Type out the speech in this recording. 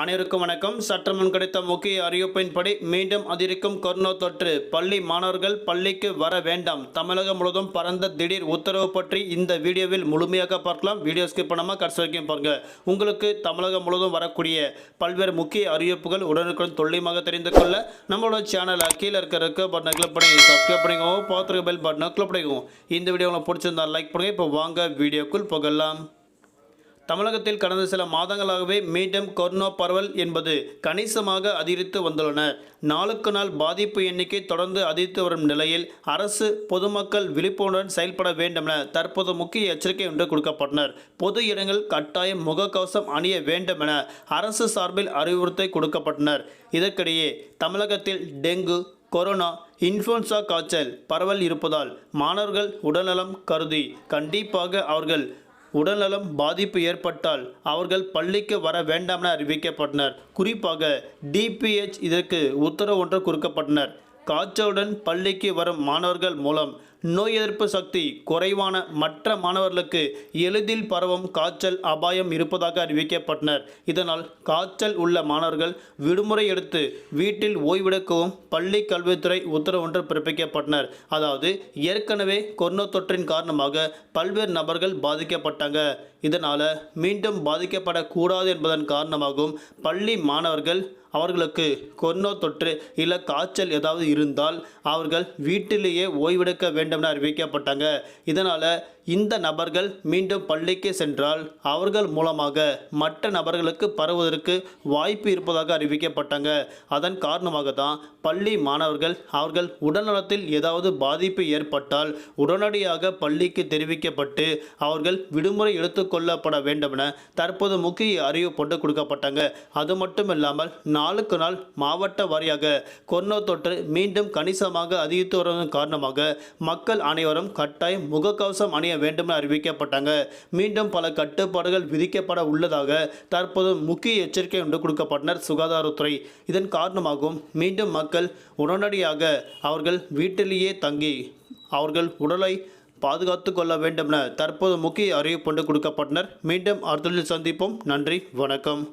அனைவருக்கும் வணக்கம். சற்றுமுன் கிடைத்த முக்கிய அறிவிப்பின்படி மீண்டும் அதிகரிக்கும் கொரோனா தொற்று. பள்ளி மாணவர்கள் பள்ளிக்கு வர வேண்டாம். தமிழகம் முழுவதும் பறந்த திடீர் உத்தரவு பற்றி இந்த வீடியோவில் முழுமையாக பார்க்கலாம். வீடியோ ஸ்கிப் பண்ணாமல் கடைசி வரைக்கும் பாருங்க. உங்களுக்கு தமிழகம் முழுவதும் வரக்கூடிய பல்வேறு முக்கிய அறிவிப்புகள் உடனுக்குடன் துல்லியமாக தெரிந்து கொள்ள நம்மளோட சேனலை கீழே இருக்கிற இருக்க பட்டனை கிளிக் பண்ணி சப்ஸ்கிரைப் பண்ணிக்கோங்க. பார்த்துருக்க பெல் பட்டனை கிளிக் பண்ணிக்கோங்க. இந்த வீடியோ உங்களுக்கு பிடிச்சிருந்தா லைக் பண்ணுங்க. இப்போ வாங்க வீடியோக்குள் போகலாம். தமிழகத்தில் கடந்த சில மாதங்களாகவே மீண்டும் கொரோனா பரவல் என்பது கணிசமாக அதிகரித்து வந்துள்ளன. நாளுக்கு நாள் பாதிப்பு எண்ணிக்கை தொடர்ந்து அதிகரித்து வரும் நிலையில் அரசு பொதுமக்கள் விழிப்புணர்வுடன் செயல்பட வேண்டும் என தற்போது முக்கிய எச்சரிக்கை ஒன்று கொடுக்கப்பட்டனர். பொது இடங்கள் கட்டாயம் முகக்கவசம் அணிய வேண்டும் என அரசு சார்பில் அறிவுறுத்தை கொடுக்கப்பட்டனர். இதற்கிடையே தமிழகத்தில் டெங்கு கொரோனா இன்ஃப்ளூன்சா காய்ச்சல் பரவல் இருப்பதால் மாணவர்கள் உடல்நலம் கருதி கண்டிப்பாக அவர்கள் உடல்நலம் பாதிப்பு ஏற்பட்டால் அவர்கள் பள்ளிக்கு வர வேண்டாம் என அறிவிக்கப்பட்டனர். குறிப்பாக டிபிஹெச் இதற்கு உத்தரவு ஒன்று கொடுக்கப்பட்டனர். காய்ச்சலுடன் பள்ளிக்கு வரும் மாணவர்கள் மூலம் நோய் எதிர்ப்பு சக்தி குறைவான மற்ற மாணவர்களுக்கு எளிதில் பரவும் காய்ச்சல் அபாயம் இருப்பதாக அறிவிக்கப்பட்டனர். இதனால் காய்ச்சல் உள்ள மாணவர்கள் விடுமுறை எடுத்து வீட்டில் ஓய்வெடுக்கவும் பள்ளி கல்வித்துறை உத்தரவு ஒன்று பிறப்பிக்கப்பட்டனர். அதாவது ஏற்கனவே கொரோனா தொற்றின் காரணமாக பல்வேறு நபர்கள் பாதிக்கப்பட்டாங்க. இதனால் மீண்டும் பாதிக்கப்படக்கூடாது என்பதன் காரணமாகவும் பள்ளி மாணவர்கள் அவர்களுக்கு கொரோனா தொற்று இல்லை காய்ச்சல் ஏதாவது இருந்தால் அவர்கள் வீட்டிலேயே ஓய்வெடுக்க வேண்டும் என அறிவிக்கப்பட்டாங்க. இதனால் இந்த நபர்கள் மீண்டும் பள்ளிக்கு சென்றால் அவர்கள் மூலமாக மற்ற நபர்களுக்கு பரவுவதற்கு வாய்ப்பு இருப்பதாக அறிவிக்கப்பட்டாங்க. அதன் காரணமாக தான் பள்ளி மாணவர்கள் அவர்கள் உடல்நலத்தில் ஏதாவது பாதிப்பு ஏற்பட்டால் உடனடியாக பள்ளிக்கு தெரிவிக்கப்பட்டு அவர்கள் விடுமுறை எடுத்துக்கொள்ளப்பட வேண்டும் என தற்போது முக்கிய அறிவு போட்டு கொடுக்கப்பட்டாங்க. அது மட்டும் இல்லாமல் நாளுக்கு நாள் மாவட்ட வாரியாக கொரோனா தொற்று மீண்டும் கணிசமாக அதிகரித்து வருவதன் காரணமாக மக்கள் மக்கள் அனைவரும் கட்டாயம் முகக்கவசம் அணிய வேண்டும் என அறிவிக்கப்பட்டாங்க. மீண்டும் பல கட்டுப்பாடுகள் விதிக்கப்பட உள்ளதாக தற்போது முக்கிய எச்சரிக்கை ஒன்று கொடுக்கப்பட்டனர் சுகாதாரத்துறை. இதன் காரணமாகவும் மீண்டும் மக்கள் உடனடியாக அவர்கள் வீட்டிலேயே தங்கி அவர்கள் உடலை பாதுகாத்து கொள்ள வேண்டும் என தற்போது முக்கிய அறிவிப்பு ஒன்று கொடுக்கப்பட்டனர். மீண்டும் அடுத்த சந்திப்போம். நன்றி. வணக்கம்.